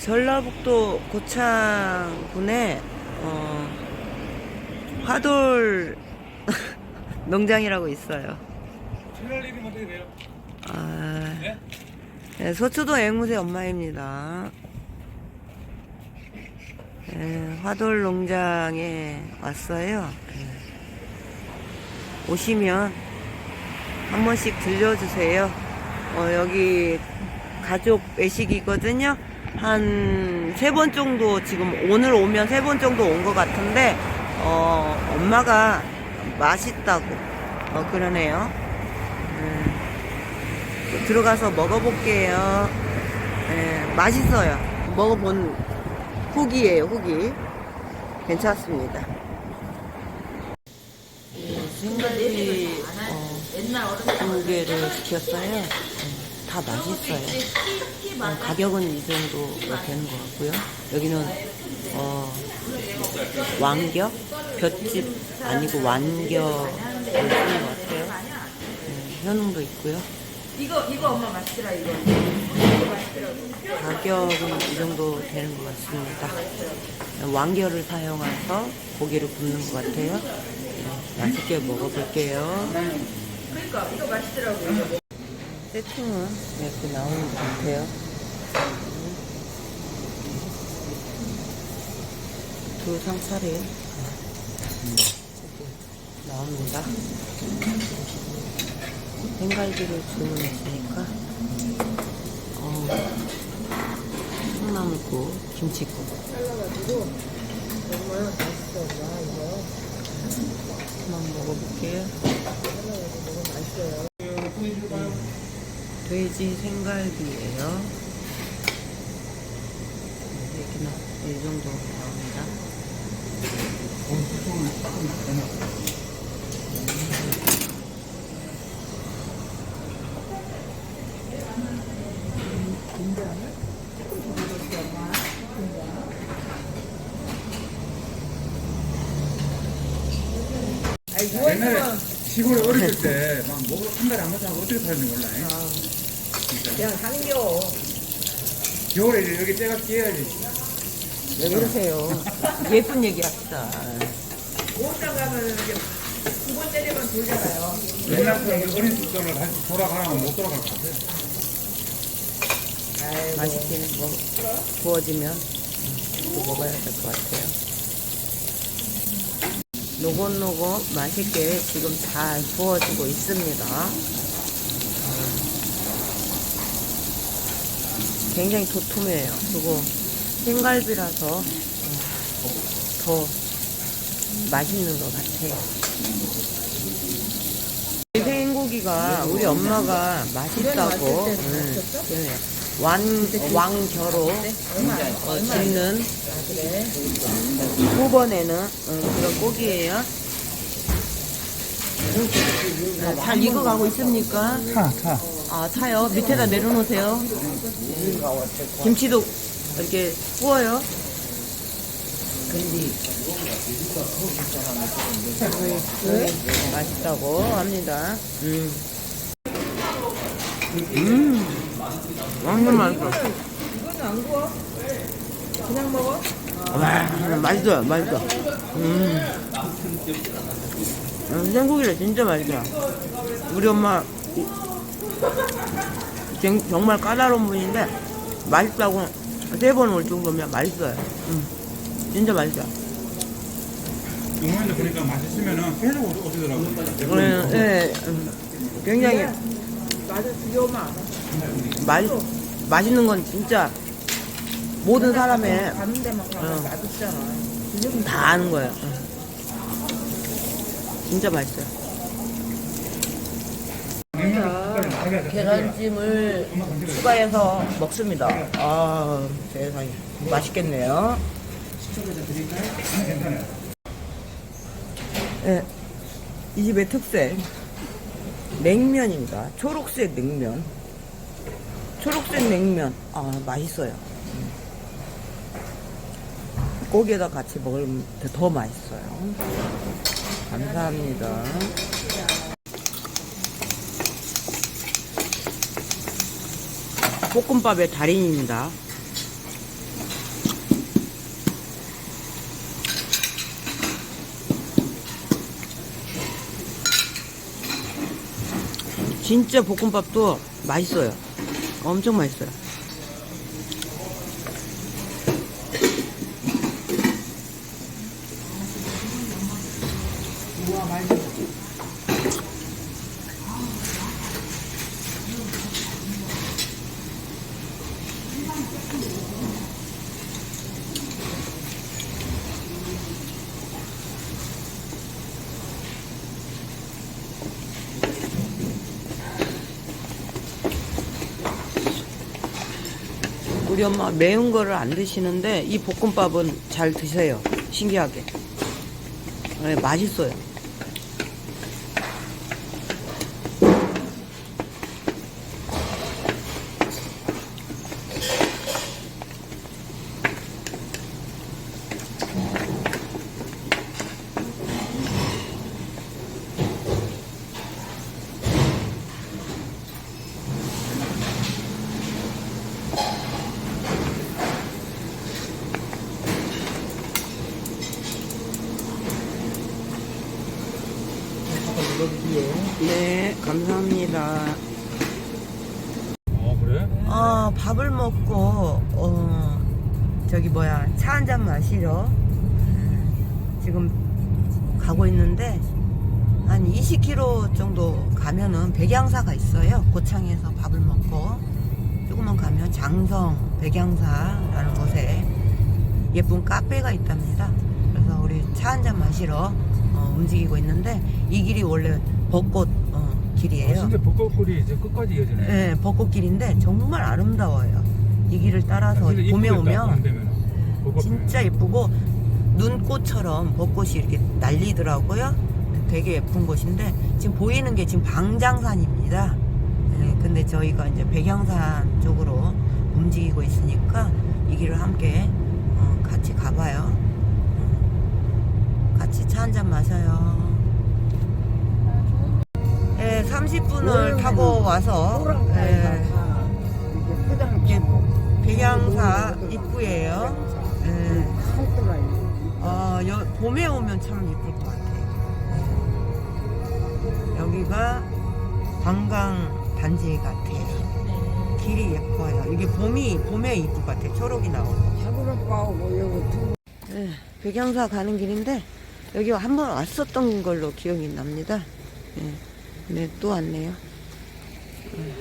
전라북도 고창군에 어, 화돌 농장이라고 있어요. 아, 네? 네, 서초도 앵무새 엄마입니다. 네, 화돌 농장에 왔어요. 네. 오시면 한 번씩 들려주세요. 어, 여기 가족 외식이거든요. 한 세 번 정도 지금 오늘 오면 세 번 정도 온 것 같은데 어, 엄마가 맛있다고 어, 그러네요. 음, 들어가서 먹어볼게요. 예, 맛있어요. 먹어본 후기예요, 후기. 괜찮습니다. 생갈비 어, 두 개를 시켰어요. 예, 다 맛있어요. 어, 가격은 이 정도가 되는 것 같고요. 여기는 어, 왕겨? 볏집 아니고 완겨를 쓰는 것 같아요. 예, 현웅도 있고요. 이거 이거 엄마 맛있더라 이거. 가격은 이 정도 되는 것 같습니다. 왕겨를 사용해서 고기를 굽는 것 같아요. 네, 맛있게 먹어볼게요. 그러니까 이거 맛있더라고. 이거. 세팅은 이렇게 나오는 것 같아요. 두 상차례 나옵니다. 생갈비를 주문했으니까 어, 콩나물국, 김치국 정말 맛있어 엄마 이거. 한번 먹어볼게요. 돼지 생갈비예요. 이렇게 나, 이 정도 나옵니다. 옛날에 시골에 어렸을 때 막 먹으러 한 달에 한 번씩 하고 어떻게 살는지 몰라. 그냥 삼겨. 겨울에 이제 여기 때가 끼어야지. 왜 그러세요? 예쁜 얘기 합시다. 가면 이렇게 두 번째리만 돌잖아요. 옛날처럼 그 어린 시절로 다시 돌아가면 못 돌아갈 것 같아. 아이고. 맛있게 뭐, 구워지면 또 먹어야 될 것 같아요. 노곤노곤 맛있게 지금 잘 구워지고 있습니다. 굉장히 도톰해요. 그리고 생갈비라서 어, 더 맛있는 것 같아요. 생고기가 우리 엄마가 맛있다고 음, 그래. 완, 왕겨로 어, 짓는 후번에는 어, 그런 고기예요. 어, 잘 익어가고 있습니까? 타, 타. 아, 타요. 밑에다 내려놓으세요. 김치도 이렇게 구워요. 네, 맛있다고 합니다. 음. 음. 완전 맛있어. 이거는 안 구워? 그냥 먹어? 와, 맛있어요, 맛있어. 음. 음, 생고기를 진짜 맛있어요. 우리 엄마, 이- 정- 정말 까다로운 분인데, 맛있다고 세 번 올 정도면 맛있어요. 음, 진짜 맛있어요. 영화에서 보니까 맛있으면은 계속 오- 오시더라고. 예, 예, 음, 굉장히. 맛, 맛있는 건 진짜 모든 사람의 가는 데만 가면 어. 맛있잖아. 다 아는 거예요. 응. 진짜 맛있어요. 계란찜을 추가해서 먹습니다. 아, 세상에. 맛있겠네요. 네, 이 집의 특색. 냉면입니다. 초록색 냉면. 초록색 냉면. 아, 맛있어요. 고기에다 같이 먹으면 더 맛있어요. 감사합니다. 볶음밥의 달인입니다. 진짜 볶음밥도 맛있어요. 엄청 맛있어요. 우리 엄마 매운 거를 안 드시는데 이 볶음밥은 잘 드세요. 신기하게. 네, 맛있어요. 네, 감사합니다. 어 그래? 아, 밥을 먹고, 어, 저기 뭐야, 차 한 잔 마시러, 음, 지금 가고 있는데, 한 20km 정도 가면은 백양사가 있어요. 고창에서 밥을 먹고, 조금만 가면 장성 백양사라는 곳에 예쁜 카페가 있답니다. 그래서 우리 차 한 잔 마시러 어, 움직이고 있는데, 이 길이 원래 벚꽃 어, 길이에요. 아, 진짜 벚꽃골이 이제 끝까지 이어지네. 네, 벚꽃길인데 정말 아름다워요. 이 길을 따라서 아, 봄에 오면 진짜 예쁘고 눈꽃처럼 벚꽃이 이렇게 날리더라고요. 되게 예쁜 곳인데 지금 보이는 게 지금 방장산입니다. 네, 근데 저희가 이제 백양산 쪽으로 움직이고 있으니까 이 길을 함께 어, 같이 가봐요. 어, 같이 차 한 잔 마셔요. 네, 30분을 타고 와서 네, 이게 백양사 입구예요. 네. 어, 여, 봄에 오면 참 예쁠 것 같아요. 네. 여기가 관광 단지 같아요. 길이 예뻐요. 이게 봄이 봄에 이쁠 것 같아요. 초록이 나오고. 네, 백양사 가는 길인데 여기 한 번 왔었던 걸로 기억이 납니다. 네, 네, 또 왔네요. 네.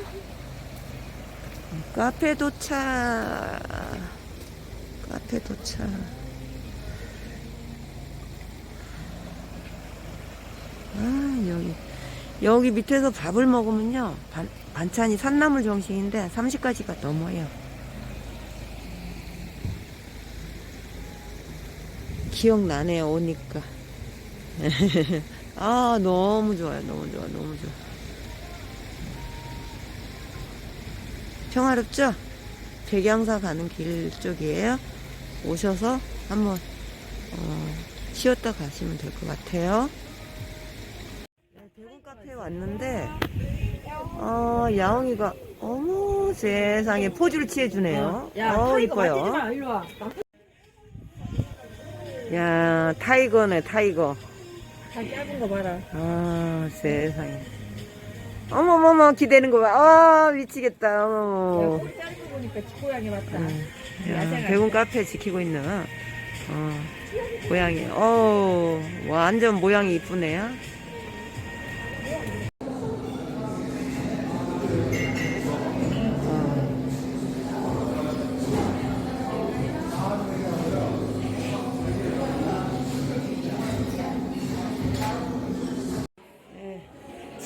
카페 도착. 카페 도착. 아, 여기. 여기 밑에서 밥을 먹으면요. 반, 반찬이 산나물 정식인데 30가지가 넘어요. 기억나네요, 오니까. 아, 너무 좋아요. 너무 좋아, 너무 좋아. 평화롭죠? 백양사 가는 길 쪽이에요. 오셔서 한번 어, 쉬었다 가시면 될 것 같아요. 네, 대구 카페에 왔는데 어, 야옹이가 어머 세상에 포즈를 취해주네요. 어, 이뻐요. 야 타이거네 타이거. 다 작은 거 봐라. 아 세상에. 어머머머 기대는 거 봐. 아 미치겠다. 어머. 야, 작은 거 보니까 집고양이 맞다. 야, 백운 카페 지키고 있는 어, 고양이. 어, 완전 모양이 이쁘네요.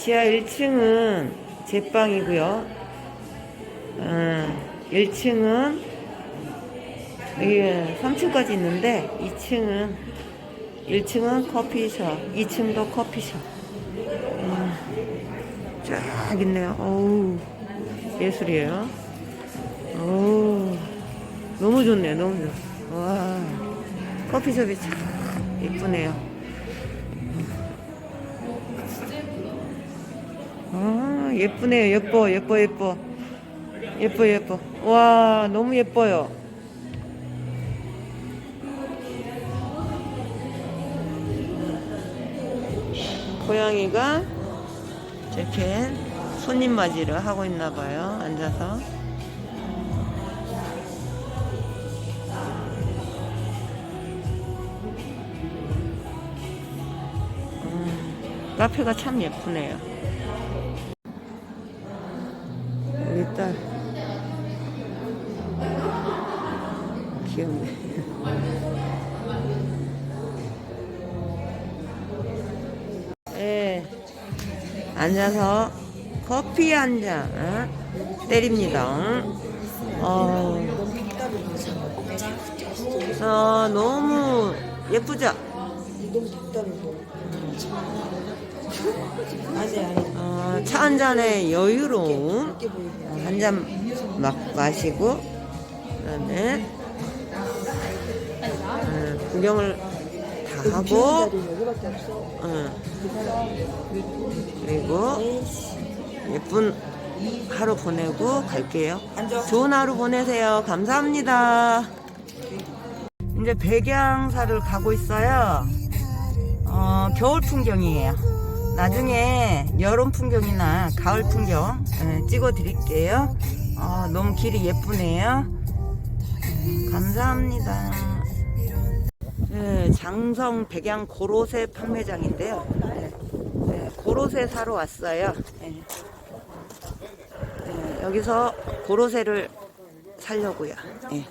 지하 1층은 제빵이고요. 어, 1층은 여기 3층까지 있는데 2층은 1층은 커피숍, 2층도 커피숍. 음, 쫙 있네요. 어우, 예술이에요. 어우, 너무 좋네요. 너무 좋아. 와, 커피숍이 참 예쁘네요. 아, 예쁘네요. 예뻐, 예뻐, 예뻐. 예뻐, 예뻐. 와, 너무 예뻐요. 고양이가 이렇게 손님 맞이를 하고 있나 봐요. 앉아서. 음, 카페가 참 예쁘네요. 앉아서 커피 한 잔 때립니다. 어, 어, 너무 예쁘죠? 어, 차한 잔에 여유로움 한잔 마시고 그다음에 어, 구경을 다 하고 어, 그리고 예쁜 하루 보내고 갈게요. 좋은 하루 보내세요. 감사합니다. 이제 백양사를 가고 있어요. 어, 겨울 풍경이에요. 나중에 여름 풍경이나 가을 풍경 예, 찍어 드릴게요. 어, 너무 길이 예쁘네요. 예, 감사합니다. 예, 장성 백양 고로쇠 판매장인데요. 예, 예, 고로쇠 사러 왔어요. 예. 예, 여기서 고로쇠를 사려고요. 예.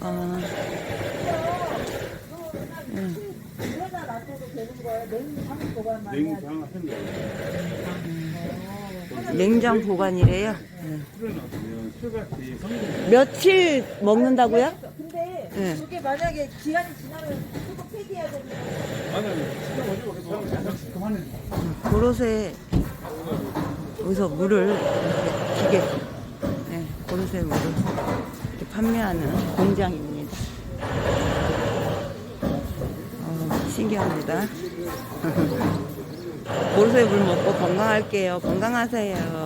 어, 냉장 보관이래요. 예. 며칠 먹는다고요? 근데 예. 그게 만약에 기한이 지나면 그거 폐기해야 되는데 고로쇠 여기서 물을 이렇게 기계 네, 고로쇠 물을 이렇게 판매하는 공장입니다. 어, 신기합니다. 고로쇠 물 먹고 건강할게요. 건강하세요.